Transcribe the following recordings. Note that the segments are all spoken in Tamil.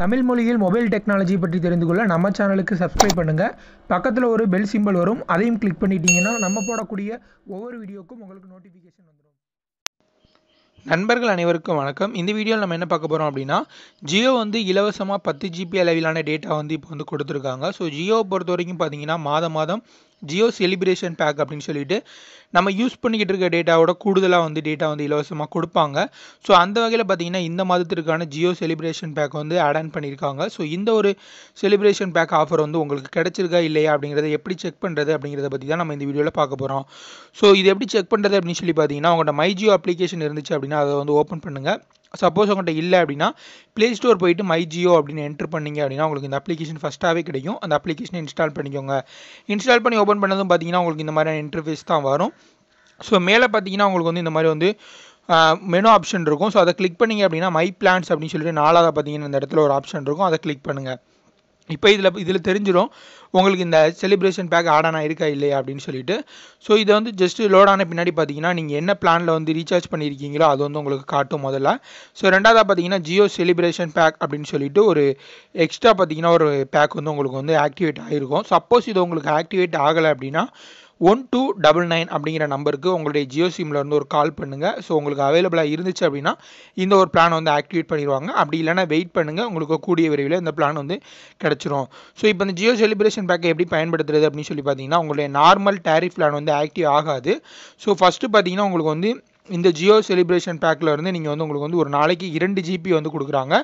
தமிழ் மொழியில் மொபைல் டெக்னாலஜி பற்றி தெரிந்து கொள்ள நம்ம சேனலுக்கு சப்ஸ்கிரைப் பண்ணுங்கள் பக்கத்தில் ஒரு பெல் சிம்பல் வரும். அதையும் கிளிக் பண்ணிட்டீங்கன்னா நம்ம போடக்கூடிய ஒவ்வொரு வீடியோக்கும் உங்களுக்கு நோட்டிஃபிகேஷன் வந்துடும் நண்பர்கள் அனைவருக்கும் வணக்கம். இந்த வீடியோவில் நம்ம என்ன பார்க்க போகிறோம் அப்படின்னா ஜியோ வந்து இலவசமாக பத்து ஜிபி அளவிலான டேட்டா வந்து இப்போ வந்து கொடுத்துருக்காங்க. ஸோ ஜியோவை பொறுத்த வரைக்கும் பார்த்தீங்கன்னா மாதம் மாதம் ஜியோ செலிப்ரேஷன் பேக் அப்படின்னு சொல்லிட்டு நம்ம யூஸ் பண்ணிக்கிட்டு இருக்க டேட்டாவோட கூடுதலாக வந்து டேட்டா வந்து இலவசமாக கொடுப்பாங்க. ஸோ அந்த வகையில் பார்த்தீங்கன்னா இந்த மாதத்திற்கான ஜியோ செலிப்ரேஷன் பேக் வந்து ஆட் ஆன் பண்ணியிருக்காங்க ஸோ இந்த ஒரு செலிப்ரேஷன் பேக் ஆஃபர் வந்து உங்களுக்கு கிடச்சிருக்கா இல்லையா அப்படிங்கிறத எப்படி செக் பண்ணுறது அப்படிங்கிறத பற்றி தான் நம்ம இந்த வீடியோவில் பார்க்க போகிறோம் ஸோ இது எப்படி செக் பண்ணுறது அப்படின்னு சொல்லி பார்த்தீங்கன்னா உங்கள்கிட்ட மை ஜியோ அப்ளிகேஷன் இருந்துச்சு அப்படின்னா அதை வந்து ஓப்பன் பண்ணுங்கள் சப்போஸ் உங்கள்கிட்ட இல்லை அப்படின்னா ப்ளே ஸ்டோர் போயிட்டு மை ஜியோ அப்படின்னு என்ட்ரு பண்ணிங்க அப்படின்னா உங்களுக்கு இந்த அப்ளிகேஷன் ஃபஸ்ட்டாகவே கிடைக்கும். அந்த அப்ளிகேஷனை இன்ஸ்டால் பண்ணிக்கோங்க. இன்ஸ்டால் பண்ணி ஓப்பன் பண்ணதும் பார்த்தீங்கன்னா உங்களுக்கு இந்த மாதிரியான இன்டர்ஃபேஸ் தான் வரும். ஸோ மேலே பார்த்தீங்கன்னா உங்களுக்கு வந்து இந்த மாதிரி வந்து மெனு ஆப்ஷன் இருக்கும். ஸோ அதை கிளிக் பண்ணிங்க அப்படின்னா மை பிளான்ஸ் அப்படின்னு சொல்லிட்டு நாலாவது பார்த்தீங்கன்னா இந்த இடத்துல ஒரு ஆப்ஷன் இருக்கும். அதை கிளிக் பண்ணுங்கள் இப்போ இதில் இதில் தெரிஞ்சிடும் உங்களுக்கு இந்த செலிப்ரேஷன் பேக் ஆட் ஆனா இருக்கா இல்லையா அப்படின்னு சொல்லிட்டு. ஸோ இதை வந்து ஜஸ்ட் லோட் ஆன பின்னாடி பார்த்தீங்கன்னா நீங்கள் என்ன பிளானில் வந்து ரீசார்ஜ் பண்ணியிருக்கீங்களோ அது வந்து உங்களுக்கு காட்டும் முதல்ல. ஸோ ரெண்டாவதாக பார்த்தீங்கன்னா ஜியோ செலிப்ரேஷன் பேக் அப்படின்னு சொல்லிட்டு ஒரு எக்ஸ்ட்ரா பார்த்தீங்கன்னா ஒரு பேக் வந்து உங்களுக்கு வந்து ஆக்டிவேட் ஆகிருக்கும் சப்போஸ் இது உங்களுக்கு ஆக்டிவேட் ஆகலை அப்படின்னா ஒன் டூ டபுள் நைன் அப்படிங்கிற நம்பருக்கு உங்களுடைய ஜியோ சிம்மில் இருந்து ஒரு கால் பண்ணுங்கள் ஸோ உங்களுக்கு அவைலபிளாக இருந்துச்சு அப்படின்னா இந்த ஒரு பிளான் வந்து ஆக்டிவேட் பண்ணிடுவாங்க. அப்படி இல்லைனா வெயிட் பண்ணுங்கள் உங்களுக்கு கூடிய விரைவில் இந்த பிளான் வந்து கிடச்சிரும். ஸோ இப்போ இந்த ஜியோ செலிப்ரேஷன் பேக்கை எப்படி பயன்படுத்துறது அப்படின்னு சொல்லி பார்த்தீங்கன்னா உங்களுடைய நார்மல் டேரிஃப் பிளான் வந்து ஆக்டிவ் ஆகாது. ஸோ ஃபஸ்ட்டு பார்த்தீங்கன்னா உங்களுக்கு வந்து இந்த ஜியோ செலிப்ரேஷன் பேக்கில் இருந்து நீங்கள் வந்து உங்களுக்கு வந்து ஒரு நாளைக்கு இரண்டு ஜிபி வந்து கொடுக்குறாங்க.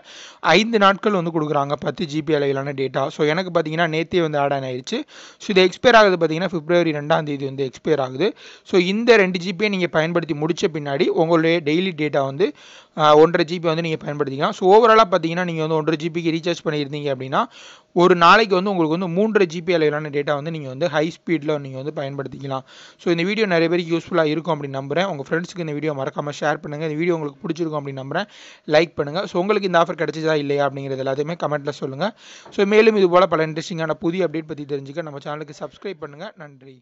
ஐந்து நாட்கள் வந்து கொடுக்குறாங்க பத்து ஜிபி அளவிலான டேட்டா ஸோ எனக்கு பார்த்தீங்கன்னா நேற்றே வந்து ஆட் ஆன் ஆயிடுச்சு ஸோ இது எக்ஸ்பயர் ஆகுது பார்த்தீங்கன்னா பிப்ரவரி ரெண்டாம் தேதி வந்து எக்ஸ்பயர் ஆகுது. ஸோ இந்த ரெண்டு ஜிபியை நீங்கள் பயன்படுத்தி முடித்த பின்னாடி உங்களுடைய டெய்லி டேட்டா வந்து ஒன்றரை ஜிபி வந்து நீங்கள் பயன்படுத்திக்கலாம். ஸோ ஓவராலாக பார்த்தீங்கன்னா நீங்கள் வந்து ஒன்றரை ஜிபிக்கு ரீசார்ஜ் பண்ணியிருந்தீங்க அப்படின்னா ஒரு நாளைக்கு வந்து உங்களுக்கு வந்து மூன்றரை ஜிபி அளவிலான டேட்டா வந்து நீங்கள் வந்து ஹை ஸ்பீடில் நீங்கள் வந்து பயன்படுத்திக்கலாம். ஸோ இந்த வீடியோ நிறைய பேருக்கு யூஸ்ஃபுல்லாக இருக்கும் அப்படின்னு நம்புறேன். உங்கள் ஃப்ரெண்ட்ஸுக்கு இந்த வீடியோ மறக்காமல் ஷேர் பண்ணுங்கள் இந்த வீடியோ உங்களுக்கு பிடிச்சிருக்கும் அப்படின்னு நம்புகிறேன் லைக் பண்ணுங்கள் ஸோ உங்களுக்கு இந்த ஆஃபர் கிடைச்சதா இல்லையா அப்படிங்கிறது எல்லாத்தையுமே கமெண்ட்டில் சொல்லுங்கள் ஸோ மேலும் இது போல் பல இன்ட்ரெஸ்டிங்கான புதிய அப்டேட் பற்றி தெரிஞ்சுக்க நம்ம சேனலுக்கு சப்ஸ்கிரைப் பண்ணுங்கள் நன்றி.